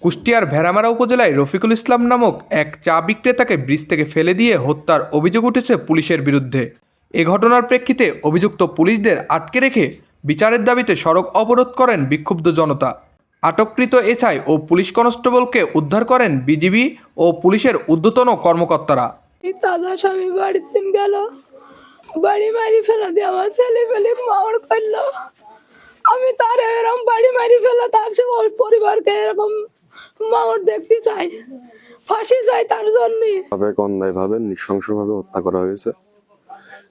কুষ্টিয়ার ভেড়ামারা উপজেলায় রফিকুল ইসলাম নামক এক চা বিক্রেতাকে ব্রিজ থেকে ফেলে দিয়ে হত্যার অভিযোগ উঠেছে পুলিশের বিরুদ্ধে। এ ঘটনার প্রেক্ষিতে অভিযুক্ত পুলিশদের আটকে রেখে বিচারের দাবিতে সড়ক অবরোধ করেন বিক্ষুব্ধ জনতা। আটককৃত এসআই ও পুলিশ কনস্টেবলকে উদ্ধার করেন বিজিবি ও পুলিশের ঊর্ধ্বতন কর্মকর্তারা। গেল। বাড়ি মারি ফেলা আমি তার এরকম বাড়ি মারি ফেলা, তার পরিবারকে এরকম দেখতে চাই ফাঁসি চাই তার জন্যে। ভাবে অন্যায়ভাবে নৃশংসভাবে হত্যা করা হয়েছে।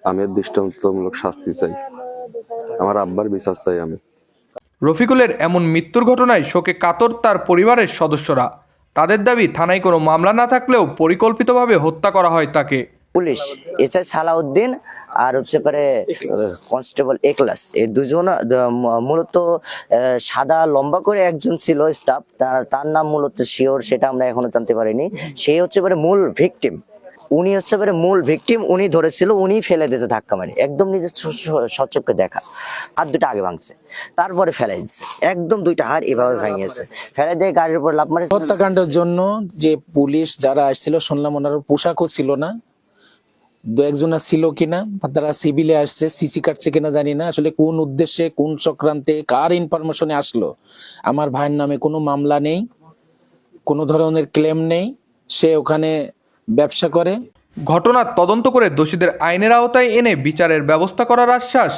আমি দৃষ্টান্তমূলক শাস্তি চাই। আমার আব্বার বিচার চাই আমি। রফিকুলের এমন মৃত্যুর ঘটনায় শোকে কাতর তার পরিবারের সদস্যরা। তাদের দাবি থানায় কোনো মামলা না থাকলেও পরিকল্পিতভাবে হত্যা করা হয় তাকে। পুলিশ এছাড়া সালাউদ্দিন আর হচ্ছে পরে কনস্টেবল একলাস। এই দুজন মূলত আহ, সাদা লম্বা করে একজন ছিল স্টাফ তার তার নাম মূলত শিওর সেটা আমরা এখনও জানতে পারিনি। সে হচ্ছে পরে মূল ভিকটিম। উনি হচ্ছে পরে মূল ভিকটিম উনি ধরেছিল উনি ফেলে দিয়েছে ধাক্কা মারি। একদম নিজের সচক্ষে দেখা। হাত দুটো আগে ভাঙছে। তারপরে ফেলে দিচ্ছে একদম দুইটা হাড় এভাবে ভেঙেছে ফেলে দিয়ে গাড়ির উপর লাভ মারে। হত্যাকাণ্ডের জন্য যে পুলিশ যারা আসছিল শুনলাম ওনার পোশাকও ছিল না। দু একজনা ছিল কিনা তারা সিভিলে আসছে সিসি কাটছে কিনা জানি না। আসলে কোন উদ্দেশ্যে কোন চক্রান্তে কার ইনফরমেশনে আসলো আমার ভাইয়ের নামে কোনো মামলা নেই কোনো ধরনের ক্লেম নেই সে ওখানে ব্যবসা করে। ঘটনার তদন্ত করে দোষীদের আইনের আওতায় এনে বিচারের ব্যবস্থা করার আশ্বাস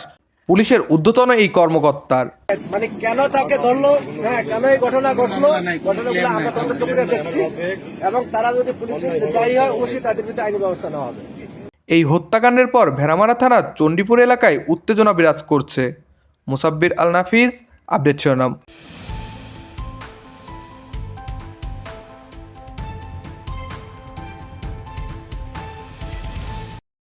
পুলিশের ঊর্ধ্বতন এই কর্মকর্তার। মানে কেন তাকে ধরলো? হ্যাঁ কেন এই ঘটনা ঘটলো? ঘটনাগুলো আমরা তদন্ত করে দেখছি। এবং তারা যদি পুলিশের দায়ী হয় অবশ্যই তাদের বিরুদ্ধে আইনি ব্যবস্থা নেওয়া হবে। হত্যাকাণ্ডের পর ভেড়ামারা থানার চণ্ডীপুর এলাকায় উত্তেজনা বিরাজ করছে। মুসাব্বির আল নাফিজ আপডেট শিরোনাম।